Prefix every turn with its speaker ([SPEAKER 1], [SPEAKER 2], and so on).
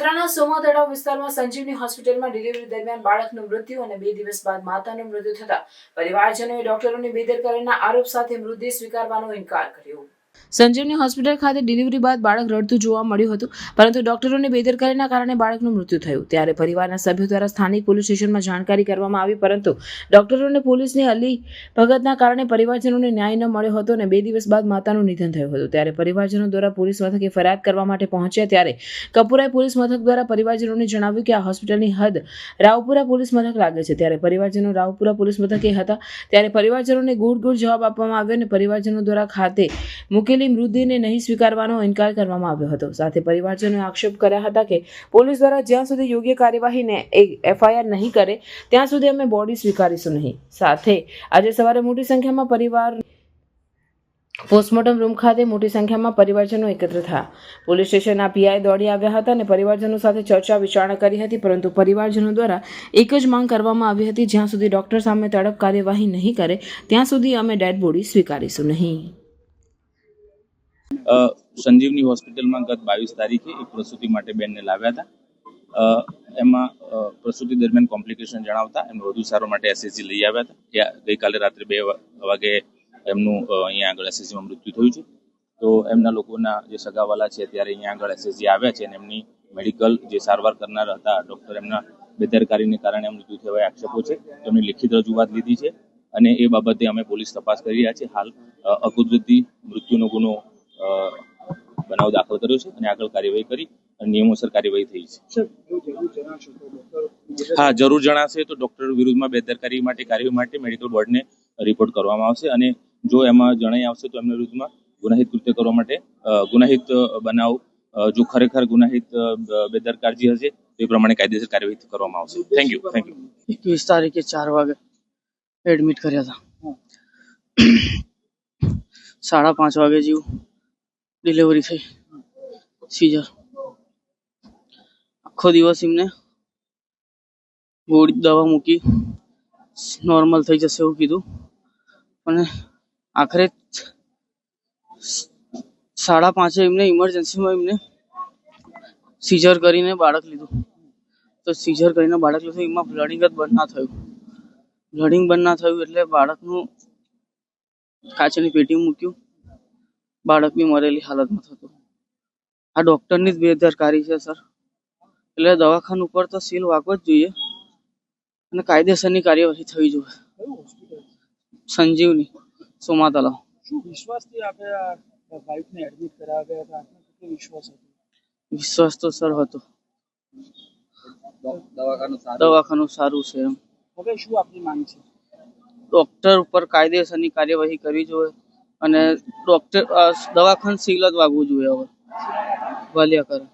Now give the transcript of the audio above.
[SPEAKER 1] બળતરાના સોમા તળાવ વિસ્તારમાં સંજીવની હોસ્પિટલમાં ડિલિવરી દરમિયાન બાળકનું મૃત્યુ અને બે દિવસ બાદ માતાનું મૃત્યુ થતા પરિવારજનોએ ડોક્ટરોની બેદરકારીના આરોપ સાથે મૃતદેહ સ્વીકારવાનો ઇનકાર કર્યો. સંજીવની હોસ્પિટલ ખાતે ડિલિવરી બાદ બાળક રડતું જોવા મળ્યું હતું, પરંતુ ડોક્ટરોની બેદરકારીના કારણે બાળકનું મૃત્યુ થયું. ત્યારે પરિવારના સભ્યો દ્વારા સ્થાનિક પોલીસ સ્ટેશનમાં જાણકારી કરવામાં આવી, પરંતુ ડોક્ટરોને પોલીસની અલી ભગતના કારણે પરિવારજનોને ન્યાય ન મળ્યો હતો અને બે દિવસ બાદ માતાનું નિધન થયું હતું. ત્યારે પરિવારજનો દ્વારા પોલીસ મથકે ફરિયાદ કરવા માટે પહોંચ્યા ત્યારે કપૂરાએ પોલીસ મથક દ્વારા પરિવારજનોને જણાવ્યું કે આ હોસ્પિટલની હદ રાવપુરા પોલીસ મથક લાગે છે. ત્યારે પરિવારજનો રાવપુરા પોલીસ મથકે હતા. ત્યારે પરિવારજનોને ગુડ ગુડ જવાબ આપવામાં આવ્યો અને પરિવારજનો દ્વારા ખાતે મૂકેલી મૃતદેહને નહીં સ્વીકારવાનો ઇનકાર કરવામાં આવ્યો હતો. સાથે પરિવારજનોએ આક્ષેપ કર્યા હતા કે પોલીસ દ્વારા જ્યાં સુધી યોગ્ય કાર્યવાહીને એફઆઈઆર નહીં કરે, ત્યાં સુધી અમે બોડી સ્વીકારીશું નહીં. સાથે આજે સવારે મોટી સંખ્યામાં પરિવાર પોસ્ટમોર્ટમ રૂમ ખાતે મોટી સંખ્યામાં પરિવારજનો એકત્ર થયા. પોલીસ સ્ટેશનના પીઆઈ દોડી આવ્યા હતા અને પરિવારજનો સાથે ચર્ચા વિચારણા કરી હતી, પરંતુ પરિવારજનો દ્વારા એક જ માંગ કરવામાં આવી હતી, જ્યાં સુધી ડોક્ટર સામે તડપ કાર્યવાહી નહીં કરે, ત્યાં સુધી અમે ડેડ બોડી સ્વીકારીશું નહીં.
[SPEAKER 2] સંજીવની હોસ્પિટલમાં ગત બાવીસ તારીખે એક પ્રસૂતિ માટે બેનને લાવ્યા હતા. એમાં પ્રસૂતિ દરમિયાન કોમ્પ્લિકેશન જણાવતા એમને વધુ સારો માટે એસએસજી લઈ આવ્યા હતા. ગઈકાલે રાત્રે બે વાગે એમનું અહીંયા આગળ એસએસજીમાં મૃત્યુ થયું છે. તો એમના લોકોના જે સગાવાલા છે ત્યારે અહીંયા આગળ એસએસજી આવ્યા છે અને એમની મેડિકલ જે સારવાર કરનાર હતા, ડૉક્ટર એમના બેદરકારીને કારણે એમ મૃત્યુ થયા આક્ષેપો છે. તેમની લિખિત રજૂઆત લીધી છે અને એ બાબતે અમે પોલીસ તપાસ કરી રહ્યા છીએ. હાલ અકુદરતી મૃત્યુનો ગુનો બનાવ દાખલ કર્યો છે અને આગળ કાર્યવાહી કરી અને નિયમોસર કાર્યવાહી થઈ છે. હા જરૂર જણાશે તો ડોક્ટર વિરુદ્ધમાં બેદરકારી માટે કાર્યવાહી માટે મેડિકલ બોર્ડને રિપોર્ટ કરવામાં આવશે અને જો એમાં જણાઈ આવશે તો એમના વિરુદ્ધમાં ગુનાહિત કૃત્ય કરવા માટે ગુનાહિત બનાવ જો ખરેખર ગુનાહિત બેદરકારજી બેદરકારી હશે તો એ પ્રમાણે કાયદેસર કાર્યવાહી કરવામાં આવશે. થેન્ક યુ થેન્ક યુ
[SPEAKER 3] એકવીસ તારીખે ચાર વાગે એડમિટ કર્યા હતા. સાડા પાંચ વાગે જેવું ડિલિવરી થઈ. સીઝર આખો દિવસ એમને ગોળી દવા મૂકી નોર્મલ થઈ જશે એવું કીધું. અને આખરે સાડા પાંચે એમને ઇમરજન્સીમાં એમને સીઝર કરીને બાળક લીધું. તો સીઝર કરીને બાળક લીધું, એમાં બ્લડિંગ જ બંધ ના થયું. બ્લડિંગ બંધ ના થયું એટલે બાળકનું કાચની પેટી મૂક્યું. બાળક બી મરેલી હાલતમાં થતું. આ ડોક્ટરની જ બેદરકારી છે સર એટલે દવાખાના ઉપર તો સીલ વાગવો જ જોઈએ અને કાયદેસરની કાર્યવાહી થવી જોઈએ. સંજીવની સોમા તલાવ
[SPEAKER 4] વિશ્વાસ
[SPEAKER 3] વિશ્વાસ તો સર હતો. દવાખાનું સારું? છે એમ.
[SPEAKER 4] હવે શું આપની માંગ છે?
[SPEAKER 3] ડોક્ટર ઉપર કાયદેસરની કાર્યવાહી કરવી જોઈએ. અને ડોક્ટર દવાખાનું જ વાગવું જોઈએ હવે. વાલિયા કરે.